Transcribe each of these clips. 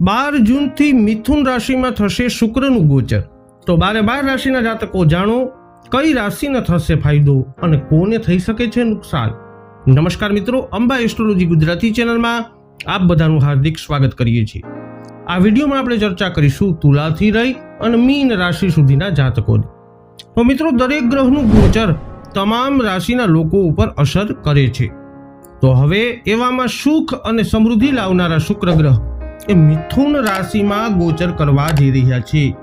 બાર જૂનથી મિથુન રાશિમાં થશે શુક્રનું ગોચર. તો બારે બાર રાશિના જાતકો જાણો, કઈ રાશિને થશે ફાયદો અને કોને થઈ શકે છે નુકસાન? નમસ્કાર મિત્રો, અંબા એસ્ટ્રોલોજી ગુજરાતી ચેનલમાં આપ બધાનું હાર્દિક સ્વાગત કરીએ છીએ. આ વિડીયોમાં આપણે ચર્ચા કરીશું તુલાથી રહી અને મીન રાશિ સુધીના જાતકોની. તો મિત્રો, દરેક ગ્રહનું ગોચર તમામ રાશિના લોકો ઉપર અસર કરે છે. તો હવે એવામાં સુખ અને સમૃદ્ધિ લાવનારા શુક્ર ગ્રહ એ મિથુન રાશિમાં ગોચર કરવા જઈ રહ્યા છે.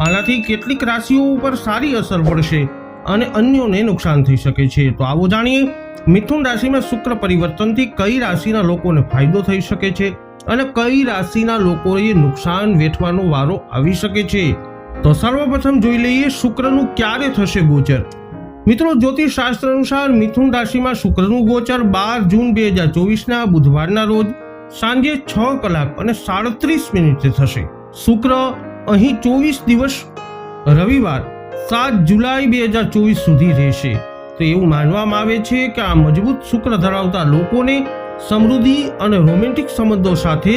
આનાથી કેટલીક રાશિઓ ઉપર સારી અસર પડશે અને અન્યોને નુકસાન થઈ શકે છે. તો આવો જાણીએ, મિથુન રાશિમાં શુક્ર પરિવર્તનથી કઈ રાશિના લોકોને ફાયદો થઈ શકે છે અને કઈ રાશિના લોકોએ નુકસાન વેઠવાનો વારો આવી શકે છે? તો સર્વપ્રથમ જોઈ લઈએ, શુક્રનું ક્યારે થશે ગોચર? મિત્રો જ્યોતિષ શાસ્ત્ર અનુસાર મિથુન રાશિમાં શુક્રનું ગોચર બાર જૂન બે હજાર ચોવીસના બુધવારના રોજ સાંજે છ કલાક અને સાડત્રીસ મિનિટે થશે. શુક્ર અહીં ચોવીસ દિવસ, રવિવાર સાત જુલાઈ બે હજાર ચોવીસ સુધી રહેશે. તો એવું માનવામાં આવે છે કે આ મજબૂત શુક્ર ધરાવતા લોકોને સમૃદ્ધિ અને રોમેન્ટિક સંબંધો સાથે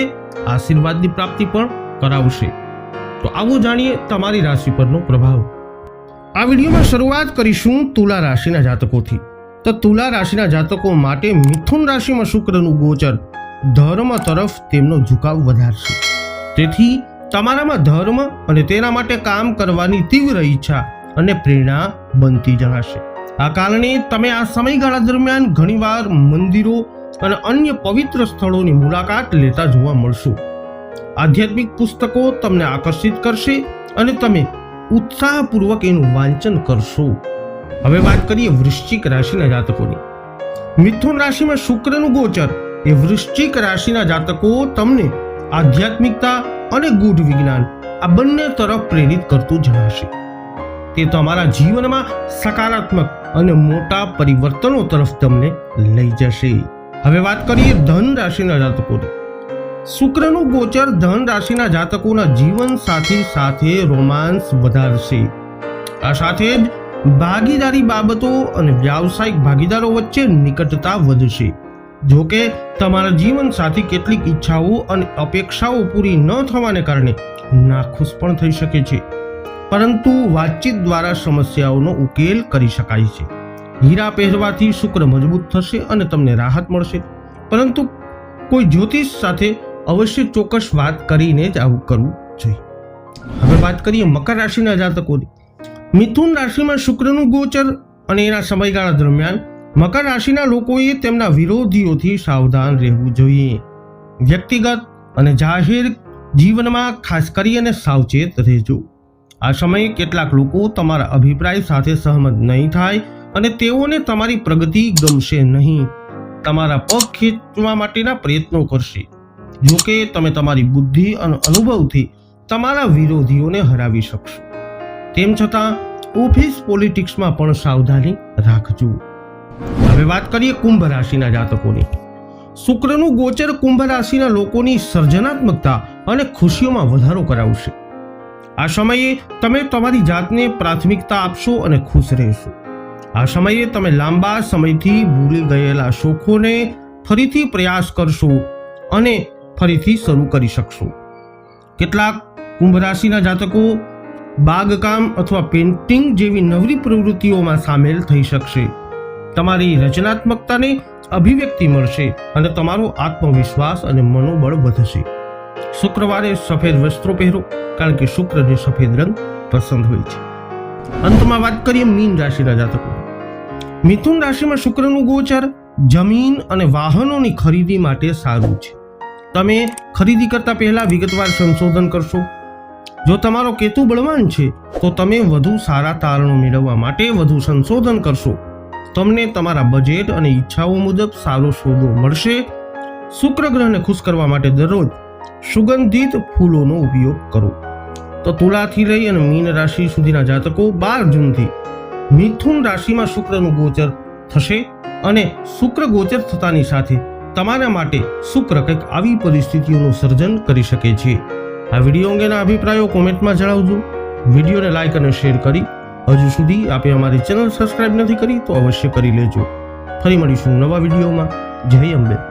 આશીર્વાદની પ્રાપ્તિ પણ કરાવશે. તો આવું જાણીએ તમારી રાશિ પરનો પ્રભાવ. આ વિડીયોમાં શરૂઆત કરીશું તુલા રાશિના જાતકોથી. તો તુલા રાશિના જાતકો માટે મિથુન રાશિમાં શુક્રનું ગોચર ધર્મ તરફ તેમનો ઝુકાવ વધારશે. તેથી તમારામાં ધર્મ અને તેના માટે કામ કરવાની તીવ્ર ઈચ્છા અને પ્રેરણા બનતી જણાશે. આ કારણે તમે આ સમયગાળા દરમિયાન ઘણીવાર મંદિરો અને અન્ય પવિત્ર સ્થળોની મુલાકાત લેતા જોવા મળશો. આધ્યાત્મિક પુસ્તકો તમને આકર્ષિત કરશે અને તમે ઉત્સાહપૂર્વક એનું વાંચન કરશો. હવે વાત કરીએ વૃશ્ચિક રાશિના જાતકોની. મિથુન રાશિમાં શુક્રનું ગોચર એ વૃશ્ચિક રાશિના જાતકો તમને આધ્યાત્મિકતા અને ગૂઢ વિજ્ઞાન આ બંને તરફ પ્રેરિત કરતું જણાશે. તે તમારા જીવનમાં સકારાત્મક અને મોટા પરિવર્તનો તરફ તમને લઈ જશે. હવે વાત કરીએ ધન રાશિના જાતકોની. શુક્રનું ગોચર ધન રાશિના જાતકોના જીવન સાથી સાથે રોમાન્સ વધારશે. આ સાથે જ ભાગીદારી બાબતો અને વ્યાવસાયિક ભાગીદારો વચ્ચે નિકટતા વધશે. જો કે તમારા જીવન સાથી કેટલીક ઈચ્છાઓ અને અપેક્ષાઓ પૂરી ન થવાને કારણે નાખુશ પણ થઈ શકે છે. પરંતુ વાતચીત દ્વારા સમસ્યાઓનો ઉકેલ કરી શકાય છે. હીરા પહેરવાથી શુક્ર મજબૂત થશે અને તમને રાહત મળશે. પરંતુ કોઈ જ્યોતિષ સાથે અવશ્ય ચોક્કસ વાત કરીને જ આવું કરવું જોઈએ. હવે વાત કરીએ મકર રાશિના જાતકોની. મિથુન રાશિમાં શુક્રનું ગોચર અને એના સમયગાળા દરમિયાન મકર રાશિના લોકોએ તેમના વિરોધીઓથી સાવધાન રહેવું જોઈએ. વ્યક્તિગત અને જાહેર જીવનમાં ખાસ કરીને સાવચેત રહેજો. આ સમયે કેટલાક લોકો તમારા અભિપ્રાય સાથે સહમત નહીં થાય અને તેઓને તમારી પ્રગતિ ગમશે નહીં. તમારા પગ ખેંચવા માટેના પ્રયત્નો કરશે. જો કે તમે તમારી બુદ્ધિ અને અનુભવથી તમારા વિરોધીઓને હરાવી શકશો. તેમ છતાં, ઓફિસ પોલિટિક્સમાં પણ સાવધાની રાખજો. હવે વાત કરીએ કુંભ રાશિના જાતકોની. શુક્રનું ગોચર કુંભ રાશિના લોકોની સર્જનાત્મકતા અને ખુશીઓમાં વધારો કરાવશે. આ સમયે તમે તમારી જાતને પ્રાથમિકતા આપશો અને ખુશ રહેશો. આ સમયે તમે લાંબા સમયથી ભૂલી ગયેલા શોખોને ફરીથી પ્રયાસ કરશો અને ફરીથી શરૂ કરી શકશો. કેટલાક કુંભ રાશિના જાતકો બાગકામ અથવા પેઇન્ટિંગ જેવી નવરી પ્રવૃત્તિઓમાં સામેલ થઈ શકશે. તમારી રચનાત્મકતાને અભિવ્યક્તિ મળશે અને તમારો આત્મવિશ્વાસ અને મનોબળ વધશે. શુક્રવારે સફેદ વસ્ત્રો પહેરો, કારણ કે શુક્રને સફેદ રંગ પસંદ હોય છે. અંતમાં વાત કરીએ મીન રાશિના જાતકો. મિથુન રાશિમાં શુક્રનું ગોચર જમીન અને વાહનોની ખરીદી માટે સારું છે. તમે ખરીદી કરતા પહેલા વિગતવાર સંશોધન કરશો. જો તમારો કેતુ બળવાન છે, તો તમે વધુ સારા તારણો મેળવવા માટે વધુ સંશોધન કરશો. તમને તમારા બજેટ અને ઈચ્છાઓ મુજબ સારો સોદો મળશે. શુક્ર ગ્રહને ખુશ કરવા માટે દરરોજ સુગંધિત ફૂલોનો ઉપયોગ કરો. તો તુલાથી લઈ અને મીન રાશિ સુધીના જાતકો બાર જૂનથી મિથુન રાશિમાં શુક્રનું ગોચર થશે અને શુક્ર ગોચર થતાની સાથે તમારા માટે શુક્ર કંઈક આવી પરિસ્થિતિઓનું સર્જન કરી શકે છે. આ વીડિયો અંગેના અભિપ્રાયો કોમેન્ટમાં જણાવજો. વિડીયોને લાઇક અને શેર કરી હજુ સુધી આપે અમારી ચેનલ સબસ્ક્રાઇબ નથી કરી તો અવશ્ય કરી લેજો. ફરી મળીશું નવા વિડીયોમાં. જય અંબે.